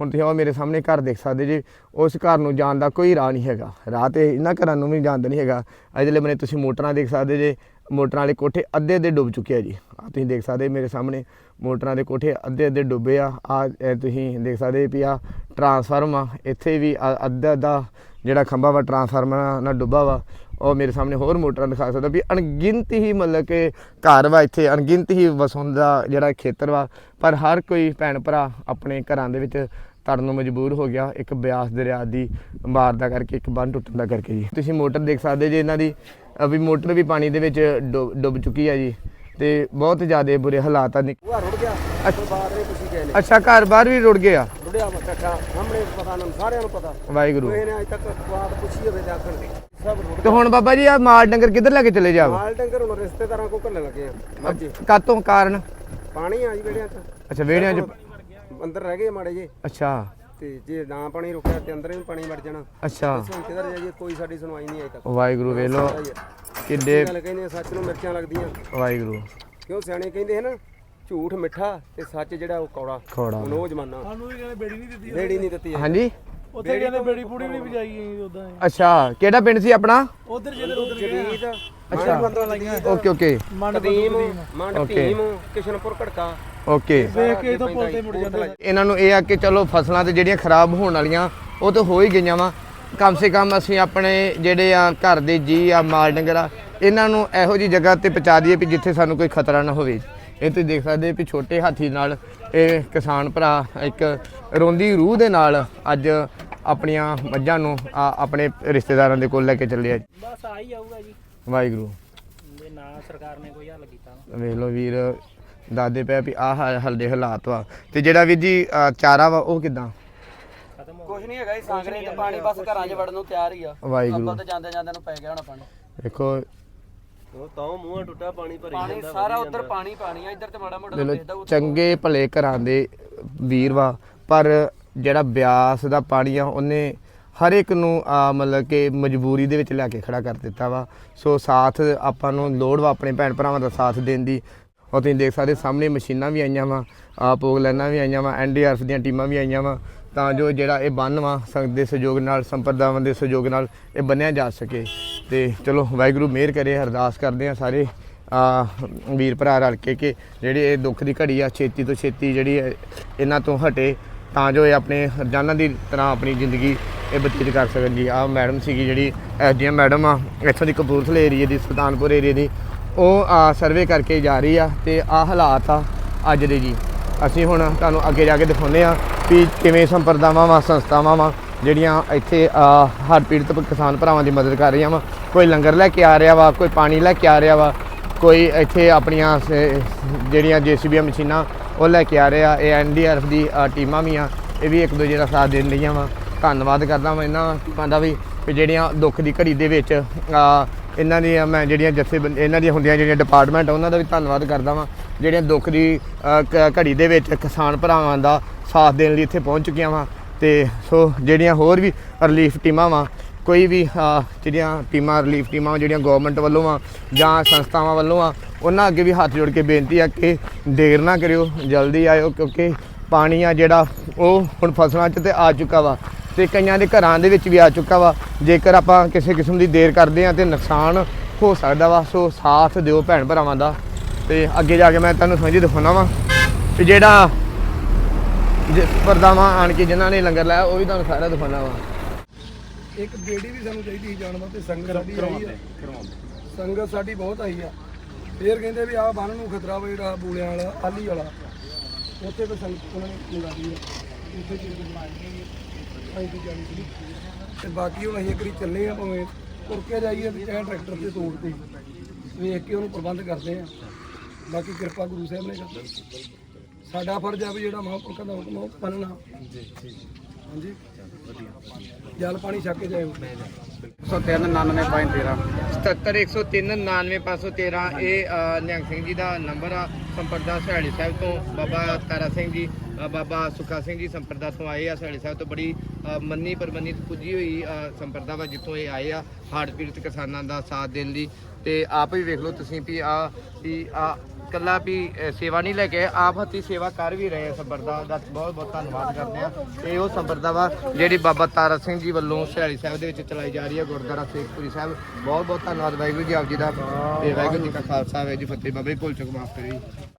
ਹੁਣ ਤੁਸੀਂ ਉਹ ਮੇਰੇ ਸਾਹਮਣੇ ਘਰ ਦੇਖ ਸਕਦੇ ਜੀ, ਉਸ ਘਰ ਨੂੰ ਜਾਣ ਦਾ ਕੋਈ ਰਾਹ ਨਹੀਂ ਹੈਗਾ। ਰਾਹ ਤੇ ਇਹਨਾਂ ਘਰਾਂ ਨੂੰ ਵੀ ਜਾਂਦਾ ਨਹੀਂ ਹੈਗਾ। ਅਜਲੇ ਮਨੇ ਤੁਸੀਂ ਮੋਟਰਾਂ ਦੇਖ ਸਕਦੇ ਜੇ, ਮੋਟਰਾਂ ਵਾਲੇ ਕੋਠੇ ਅੱਧੇ ਅੱਧੇ ਡੁੱਬ ਚੁੱਕੇ ਆ ਜੀ। ਆ ਤੁਸੀਂ ਦੇਖ ਸਕਦੇ ਮੇਰੇ ਸਾਹਮਣੇ, ਮੋਟਰਾਂ ਦੇ ਕੋਠੇ ਅੱਧੇ ਅੱਧੇ ਡੁੱਬੇ ਆ। ਆ ਤੁਸੀਂ ਦੇਖ ਸਕਦੇ ਵੀ ਆ ਟਰਾਂਸਫਾਰਮ ਆ ਇੱਥੇ ਵੀ ਆ- ਅੱਧਾ ਅੱਧਾ ਜਿਹੜਾ ਖੰਭਾ ਵਾ ਟਰਾਂਸਫਾਰਮਰ ਨਾਲ ਡੁੱਬਾ ਵਾ। ਉਹ ਮੇਰੇ ਸਾਹਮਣੇ ਹੋਰ ਮੋਟਰਾਂ ਦਿਖਾ ਸਕਦਾ ਵੀ ਅਣਗਿਣਤ ਹੀ ਮਤਲਬ ਕਿ ਘਰ ਵਾ ਇੱਥੇ ਅਣਗਿਣਤ ਹੀ ਵਸਣ ਦਾ ਜਿਹੜਾ ਖੇਤਰ ਵਾ। ਪਰ ਹਰ ਕੋਈ ਭੈਣ ਭਰਾ ਆਪਣੇ ਘਰਾਂ ਦੇ ਵਿੱਚ ਤੜਨ ਨੂੰ ਮਜਬੂਰ ਹੋ ਗਿਆ ਇੱਕ ਬਿਆਸ ਦਰਿਆ ਦੀ ਮਾਰ ਦਾ ਕਰਕੇ ਇੱਕ ਬੰਨ ਟੁੱਟਣ ਦਾ ਕਰਕੇ ਜੀ। ਤੁਸੀਂ ਮੋਟਰ ਦੇਖ ਸਕਦੇ ਜੀ ਇਹਨਾਂ ਦੀ ਵੀ ਮੋਟਰ ਵੀ ਪਾਣੀ ਦੇ ਵਿੱਚ ਡੁੱਬ ਚੁੱਕੀ ਹੈ ਜੀ। ਤੇ ਬਹੁਤ ਜ਼ਿਆਦਾ ਬੁਰੇ ਹਾਲਾਤ ਆ ਨਿਕ- ਉਹ ਰੁੜ ਗਿਆ। ਅੱਛਾ ਘਰ ਬਾਹਰ ਵੀ ਰੁੜ ਗਿਆ। ਰੁੜਿਆ ਵਾ ਕੱਟਾ ਸਾਹਮਣੇ ਪਤਾ ਨਾ ਸਾਰਿਆਂ ਨੂੰ ਪਤਾ। ਵਾਹਿਗੁਰੂ। ਕੋਈ ਨੇ ਅਜੇ ਤੱਕ ਬਾਤ ਪੁੱਛੀ ਹੋਵੇ ਜਾਖਣ ਸਭ ਰੁੜ ਤੇ ਹੁਣ ਬਾਬਾ ਜੀ ਆ ਮਾਲ ਡੰਗਰ ਕਿੱਧਰ ਲੈ ਕੇ ਚਲੇ ਜਾਵ ਮਾਲ ਡੰਗਰ ਹੁਣ ਰਿਸ਼ਤੇਦਾਰਾਂ ਕੋ ਘੱਲਣ ਲੱਗੇ ਆ। ਮਾਝੇ ਕਾਤੋਂ ਕਾਰਨ? ਪਾਣੀ ਆ ਜੀ ਵੇੜਿਆਂ ਚ। ਅੱਛਾ ਵਿਹੜਿਆਂ 'ਚ? ਅੰਦਰ ਰਹਿ ਗਏ ਮਾੜੇ ਜੇ ਅੱਛਾ। ਤੇ ਜੇ ਨਾ ਪਾਣੀ ਰੁਕਿਆ ਤੇ ਅੰਦਰ ਵੀ ਪਾਣੀ ਵੜ ਜਾਣਾ। ਅੱਛਾ। ਅਸੀਂ ਕਿਧਰ ਜਾਈਏ ਕੋਈ ਸਾਡੀ ਸੁਣਵਾਈ ਨਹੀਂ ਅਜੇ ਤੱਕ। ਵਾਹਿਗੁਰੂ ਹੀ ਆ। ਕਿੱਡੇ ਗੱਲ ਕਹਿੰਦੇ ਸੱਚ ਨੂੰ ਮਿਰਚਾਂ ਲੱਗਦੀਆਂ। ਵਾਹਿਗੁਰੂ। ਕਿਉਂ ਸਿਆਣੇ ਕਹਿੰਦੇ ਹਨ? ਝੂਠ ਮਿੱਠਾ ਤੇ ਸੱਚ ਜਿਹੜਾ ਉਹ ਕੌੜਾ। ਹੁਣ ਉਹ ਜ਼ਮਾਨਾ। ਸਾਨੂੰ ਵੀ ਕਹਿੰਦੇ ਬੇੜੀ ਨਹੀਂ ਦਿੱਤੀ ਬੇੜੀ ਨਹੀਂ ਦਿੱਤੀ ਹਾਂਜੀ। ਉੱਥੇ ਕਹਿੰਦੇ ਬੇੜੀ ਪੂੜੀ ਨਹੀਂ ਵਜਾਈ ਉਦਾਂ ਅੱਛਾ ਕਿਹੜਾ ਪਿੰਡ ਸੀ ਆਪਣਾ? ਉਧਰ ਜਿੱਧਰ ਉਧਰ ਜਦੀਦ ਅੱਛਾ। ਮੰਦਰ ਲਾਈਆਂ ਓਕੇ ਓਕੇ। ਮਨ ਕਦੀਮ ਮੰਡ Okay. ਭੀਮ ਕਿਸ਼ਨਪੁਰ ਘੜਕਾ। ਓਕੇ। ਵੇਖ ਕੇ ਇਥੋਂ ਪੁੱਲ ਤੇ ਮੁੜ ਜਾਂਦੇ ਇਹਨਾਂ ਨੂੰ ਇਹ ਆ ਕਿ ਚਲੋ ਫਸਲਾਂ ਤੇ ਜਿਹੜੀਆਂ ਖਰਾਬ ਹੋਣ ਵਾਲੀਆਂ ਉਹ ਤਾਂ ਹੋ ਹੀ ਗਈਆਂ ਵਾ। ਕਮ ਸੇ ਕਮ ਅਸੀਂ ਆਪਣੇ ਜਿਹੜੇ ਆ ਘਰ ਦੇ ਜੀ ਆ ਮਾਲ ਡੰਗਰ ਆ ਇਹਨਾਂ ਨੂੰ ਇਹੋ ਜੀ ਜਗ੍ਹਾ ਤੇ ਪਹੁੰਚਾ ਦਈਏ ਵੀ ਜਿੱਥੇ ਸਾਨੂੰ ਕੋਈ ਖਤਰਾ ਨਾ ਹੋਵੇ। ਇਹ ਤੁਸੀਂ ਦੇਖ ਸਕਦੇ ਵੀ ਛੋਟੇ ਹਾਥੀ ਨਾਲ ਇਹ ਕਿਸਾਨ ਭਰਾ ਇੱਕ ਰੋਂਦੀ ਰੂਹ ਦੇ ਨਾਲ ਅੱਜ ਆਪਣੀਆਂ ਮੱਝਾਂ ਨੂੰ ਆ- ਆਪਣੇ ਰਿਸ਼ਤੇਦਾਰਾਂ ਦੇ ਕੋਲ ਲੈ ਕੇ ਚੱਲੇ ਆ ਬਸ ਆ ਹੀ ਆਊਗਾ ਜੀ। ਵਾਹਿਗੁਰੂ। ਜੇ ਨਾ ਸਰਕਾਰ ਨੇ ਕੋਈ ਹੱਲ ਕੀਤਾ ਵੇਖ ਲਓ ਵੀਰ ਦਾਦੇ ਪਏ ਵੀ ਆਹ ਹਲਦੇ ਹਾਲਾਤ ਵਾ। ਤੇ ਜਿਹੜਾ ਵੀਰ ਜੀ ਚਾਰਾ ਵਾ ਉਹ ਕਿਦਾਂ? ਖਤਮ ਹੋ ਕੁਝ ਨਹੀਂ ਹੈਗਾ ਜੀ ਸਾਗਰੇ ਤੇ ਪਾਣੀ ਬਸ ਘਰਾਂ 'ਚ ਵੜਨ ਨੂੰ ਤਿਆਰ ਹੀ ਆ। ਵਾਹਿਗੁਰੂ। ਤੇ ਜਾਂਦੇ ਜਾਂਦੇ ਨੂੰ ਪੈ ਗਿਆ ਹੋਣਾ ਪਾਣੀ ਦੇਖੋ ਉਹ ਤਾਂ ਮੂੰਹਾਂ ਟੁੱਟਾ ਪਾਣੀ ਭਰੀ ਪਾਣੀ ਸਾਰਾ ਉੱਧਰ ਪਾਣੀ ਪਾਣੀ ਆ ਇੱਧਰ ਤੇ ਮਾੜਾ ਮੋਟਾ ਦੇ ਲੋ ਚੰਗੇ ਭਲੇ ਘਰਾਂ ਦੇ ਵੀਰ ਵਾ ਪਰ ਜਿਹੜਾ ਬਿਆਸ ਦਾ ਪਾਣੀ ਆ ਉਹਨੇ ਹਰ ਇੱਕ ਨੂੰ ਆ, ਮਤਲਬ ਕਿ ਮਜਬੂਰੀ ਦੇ ਵਿੱਚ ਲਿਆ ਕੇ ਖੜਾ ਕਰ ਦਿੱਤਾ ਵਾ। ਸੋ ਸਾਥ ਆਪਾਂ ਨੂੰ ਲੋੜ ਵਾ ਆਪਣੇ ਭੈਣ ਭਰਾਵਾਂ ਦਾ ਸਾਥ ਦੇਣ ਦੀ। ਉਹ ਤੁਸੀਂ ਦੇਖ ਸਕਦੇ ਸਾਹਮਣੇ ਮਸ਼ੀਨਾਂ ਵੀ ਆਈਆਂ ਵਾ ਆ ਪੋਗ ਲਾਈਨਾਂ ਵੀ ਆਈਆਂ ਵਾ ਐਨਡੀਆਰਐਫ ਦੀਆਂ ਟੀਮਾਂ ਵੀ ਆਈਆਂ ਵਾ। ਤਾਂ ਜੋ ਜਿਹੜਾ ਇਹ ਬੰਨ ਵਾ ਸੰਗਤ ਦੇ ਸਹਿਯੋਗ ਨਾਲ, ਸੰਪਰਦਾਵਾਂ ਦੇ ਸਹਿਯੋਗ ਨਾਲ ਇਹ ਬੰਨਿਆ ਜਾ ਸਕੇ। ਤੇ ਚਲੋ, ਵਾਹਿਗੁਰੂ ਮਿਹਰ ਕਰੇ, ਅਰਦਾਸ ਕਰਦੇ ਆ ਸਾਰੇ, ਆ, ਵੀਰ ਭਰਾ ਰਲ ਕੇ ਕਿ ਜਿਹੜੀ ਇਹ ਦੁੱਖ ਦੀ ਘੜੀ ਆ, ਛੇਤੀ ਤੋਂ ਛੇਤੀ ਜਿਹੜੀ ਇਹ- ਇਹਨਾਂ ਤੋਂ ਹਟੇ, ਤਾਂ ਜੋ ਇਹ ਆਪਣੇ ਰੋਜ਼ਾਨਾ ਦੀ ਤਰ੍ਹਾਂ ਆਪਣੀ ਜ਼ਿੰਦਗੀ ਇਹ ਬਤੀਤ ਕਰ ਸਕਣ ਜੀ। ਆ ਮੈਡਮ ਸੀਗੀ ਜਿਹੜੀ ਐਸਡੀਐਮ ਮੈਡਮ ਆ, ਇੱਥੋਂ ਦੀ ਕਪੂਰਥਲੇ ਏਰੀਏ ਦੀ, ਸੁਲਤਾਨਪੁਰ ਏਰੀਏ ਦੀ, ਉਹ ਸਰਵੇ ਕਰਕੇ ਜਾ ਰਹੀ ਆ, ਤੇ ਆ ਹਾਲਾਤ ਆ ਅੱਜ ਦੇ ਜੀ। ਅਸੀਂ ਹੁਣ ਤੁਹਾਨੂੰ ਅੱਗੇ ਜਾ ਕੇ ਦਿਖਾਉਂਦੇ ਆ ਵੀ ਕਿਵੇਂ ਸੰਪਰਦਾਵਾਂ ਵਾ, ਸੰਸਥਾਵਾਂ ਵਾ, ਜਿਹੜੀਆਂ ਇੱਥੇ ਹਰ ਪੀੜਤ ਕਿਸਾਨ ਭਰਾਵਾਂ ਦੀ ਮਦਦ ਕਰ ਰਹੀਆਂ ਵਾ। ਕੋਈ ਲੰਗਰ ਲੈ ਕੇ ਆ ਰਿਹਾ ਵਾ, ਕੋਈ ਪਾਣੀ ਲੈ ਕੇ ਆ ਰਿਹਾ ਵਾ, ਕੋਈ ਇੱਥੇ ਆਪਣੀਆਂ ਸ- ਜਿਹੜੀਆਂ ਜੀਸੀਬੀ ਮਸ਼ੀਨਾਂ, ਉਹ ਲੈ ਕੇ ਆ ਰਿਹਾ। ਇਹ ਐਨਡੀਆਰਐਫ ਦੀ ਟੀਮਾਂ ਵੀ ਆ, ਇਹ ਵੀ ਇੱਕ ਦੂਜੇ ਦਾ ਸਾਥ ਦੇਣ ਰਹੀਆਂ ਵਾ। ਧੰਨਵਾਦ ਕਰਦਾ ਮੈਂ ਇਹਨਾਂ ਲੋਕਾਂ ਦਾ ਵੀ ਜਿਹੜੀਆਂ ਦੁੱਖ ਦੀ ਘੜੀ ਦੇ ਵਿੱਚ ਇਹਨਾਂ ਦੀਆਂ ਮੈਂ ਜਿਹੜੀਆਂ ਜਥੇ ਇਹਨਾਂ ਦੀਆਂ ਹੁੰਦੀਆਂ ਜਿਹੜੀਆਂ ਡਿਪਾਰਟਮੈਂਟ ਉਹਨਾਂ ਦਾ ਵੀ ਧੰਨਵਾਦ ਕਰਦਾ ਵਾਂ। ਜਿਹੜੀਆਂ ਦੁੱਖ ਦੀ ਘੜੀ ਦੇ ਵਿੱਚ ਕਿਸਾਨ ਭਰਾਵਾਂ ਦਾ ਸਾਥ ਦੇਣ ਲਈ ਇੱਥੇ ਪਹੁੰਚ ਚੁੱਕੀਆਂ ਵਾਂ। ਤੇ ਸੋ ਜਿਹੜੀਆਂ ਹੋਰ ਵੀ ਰਿਲੀਫ ਟੀਮਾਂ ਵਾਂ ਕੋਈ ਵੀ ਜਿਹੜੀਆਂ ਟੀਮਾਂ ਰਿਲੀਫ ਟੀਮਾਂ ਵਾਂ, ਜਿਹੜੀਆਂ ਗਵਰਨਮੈਂਟ ਵੱਲੋਂ ਆ ਜਾਂ ਸੰਸਥਾਵਾਂ ਵੱਲੋਂ ਆ ਉਹਨਾਂ ਅੱਗੇ ਵੀ ਹੱਥ ਜੋੜ ਕੇ ਬੇਨਤੀ ਆ ਕਿ ਦੇਰ ਨਾ ਕਰਿਓ ਜਲਦੀ ਆਇਓ ਕਿਉਂਕਿ ਪਾਣੀ ਆ ਜਿਹੜਾ ਉਹ ਹੁਣ ਫਸਲਾਂ 'ਚ ਤੇ ਆ ਚੁੱਕਾ ਵਾ ਤੇ ਕਈਆਂ ਦੇ ਘਰਾਂ ਦੇ ਵਿੱਚ ਵੀ ਆ ਚੁੱਕਾ ਵਾ। ਜੇਕਰ ਆਪਾਂ ਕਿਸੇ ਕਿਸਮ ਦੀ ਦੇਰ ਕਰਦੇ ਆ ਤੇ ਨੁਕਸਾਨ ਹੋ ਸਕਦਾ ਵਾ ਸੋ ਸਾਥ ਦਿਓ ਭੈਣ ਭਰਾਵਾਂ ਦਾ। ਤੇ ਅੱਗੇ ਜਾ ਕੇ ਮੈਂ ਤੁਹਾਨੂੰ ਸਮਝੀ ਦਿਖਾਉਣਾ ਵਾ ਤੇ ਜਿਹੜਾ ਜਿਸ ਪਰਦਾਵਾਂ ਆਣ ਕੇ ਜਿਨ੍ਹਾਂ ਨੇ ਲੰਗਰ ਲਾਇਆ ਉਹ ਵੀ ਤੁਹਾਨੂੰ ਸਾਰਾ ਦਿਖਾਉਣਾ ਵਾ। ਇੱਕ ਬੇੜੀ ਵੀ ਸਾਨੂੰ ਚਾਹੀਦੀ ਸੀ ਜਾਣ ਵਾਸਤੇ ਸੰਗਤ ਸਾਡੀ ਆਈ ਆ। ਸੰਗਤ ਸਾਡੀ ਬਹੁਤ ਆਈ ਆ। ਫੇਰ ਕਹਿੰਦੇ ਵੀ ਆਹ ਬੰਨ ਨੂੰ ਖਤਰਾ ਵਾ ਜਿਹੜਾ ਬੂਲਿਆਂ ਵਾਲਾ ਆਲੀ ਵਾਲਾ। ਉੱਥੇ ਵੀ ਸੰਗਤ ਉਹਨਾਂ ਨੇ ਦੀ ਆ। ਉੱਥੇ ਚੀਜ਼ ਬਣਾਈ ਆਈ ਤੇ ਜਾਣੀ ਸੀ। ਤੇ ਬਾਕੀ ਹੁਣ ਅਸੀਂ ਇੱਕ ਵਾਰੀ ਚੱਲੇ ਆ ਭਾਵੇਂ ਤੁਰ ਕੇ ਜਾਈਏ ਤੇ ਚਾਹੇ ਟਰੈਕਟਰ ਤੇ ਤੋੜ ਤੇ ਵੇਖ ਕੇ ਉਹਨੂੰ ਪ੍ਰਬੰਧ ਕਰਦੇ ਆ। ਬਾਕੀ ਕਿਰਪਾ ਗੁਰੂ ਸਾਹਿਬ ਨੇ ਕਰਨੀ। ਸਾਡਾ ਫਰਜ਼ ਆ ਵੀ ਜਿਹੜਾ ਮਹਾਂਪੁਰਖਾਂ ਦਾ ਹੁਕਮ ਆ ਉਹ ਮੰਨਣਾ। ਜੀ ਹਾਂਜੀ? ਜਲ ਪਾਣੀ ਛੱਕ ਕੇ ਜਾਇਓ। 7710399513 ਇਹ ਅ, ਨਿਹੰਗ ਸਿੰਘ ਜੀ ਦਾ ਨੰਬਰ ਆ। ਸੰਪਰਦਾ ਸਹਾਲੀ ਸਾਹਿਬ ਤੋਂ ਬਾਬਾ ਤਾਰਾ ਸਿੰਘ ਜੀ ਅ, ਬਾਬਾ ਸੁੱਖਾ ਸਿੰਘ ਜੀ ਸੰਪਰਦਾ ਤੋਂ ਆਏ ਆ। ਸਹਾਲੀ ਸਾਹਿਬ ਤੋਂ ਬੜੀ ਅ, ਮੰਨੀ ਪਰਮੰਨੀ ਪੁੱਜੀ ਹੋਈ ਅ, ਸੰਪਰਦਾ ਵਾ ਜਿੱਥੋਂ ਇਹ ਆਏ ਆ। ਹੜ੍ਹ ਪੀੜਤ ਕਿਸਾਨਾਂ ਦਾ ਸਾਥ ਦੇਣ ਲਈ। ਤੇ ਆਪ ਵੀ ਵੇਖ ਲਓ ਤੁਸੀਂ ਵੀ ਆ ਵੀ ਆ ਇਕੱਲਾ ਵੀ ਸੇਵਾ ਨਹੀਂ ਲੈ ਕੇ ਆਪ ਹੱਥੀ ਸੇਵਾ ਕਰ ਵੀ ਰਹੇ ਆ ਸੰਬਰ ਦਾ। ਬਹੁਤ ਬਹੁਤ ਧੰਨਵਾਦ ਕਰਦੇ ਆ। ਤੇ ਉਹ ਸੰਬਰ ਵਾ, ਜਿਹੜੀ ਬਾਬਾ ਤਾਰਾ ਸਿੰਘ ਜੀ ਵੱਲੋਂ ਸਿਹਾਲੀ ਸਾਹਿਬ ਦੇ ਵਿੱਚ ਚਲਾਈ ਜਾ ਰਹੀ ਹੈ ਗੁਰਦੁਆਰਾ ਸੇਖਪੁਰੀ ਸਾਹਿਬ। ਬਹੁਤ ਬਹੁਤ ਧੰਨਵਾਦ ਵਾਹਿਗੁਰੂ ਜੀ, ਆਪ ਜੀ ਦਾ। ਤੇ ਵਾਹਿਗੁਰੂ ਜੀ ਕਾ ਖਾਲਸਾ, ਵਾਹਿਗੁਰੂ ਜੀ ਫਤਿਹ। ਬਾਬਾ ਜੀ, ਭੁੱਲ ਚੁੱਕ, ਮਾਫ ਕਰਿਓ ਜੀ।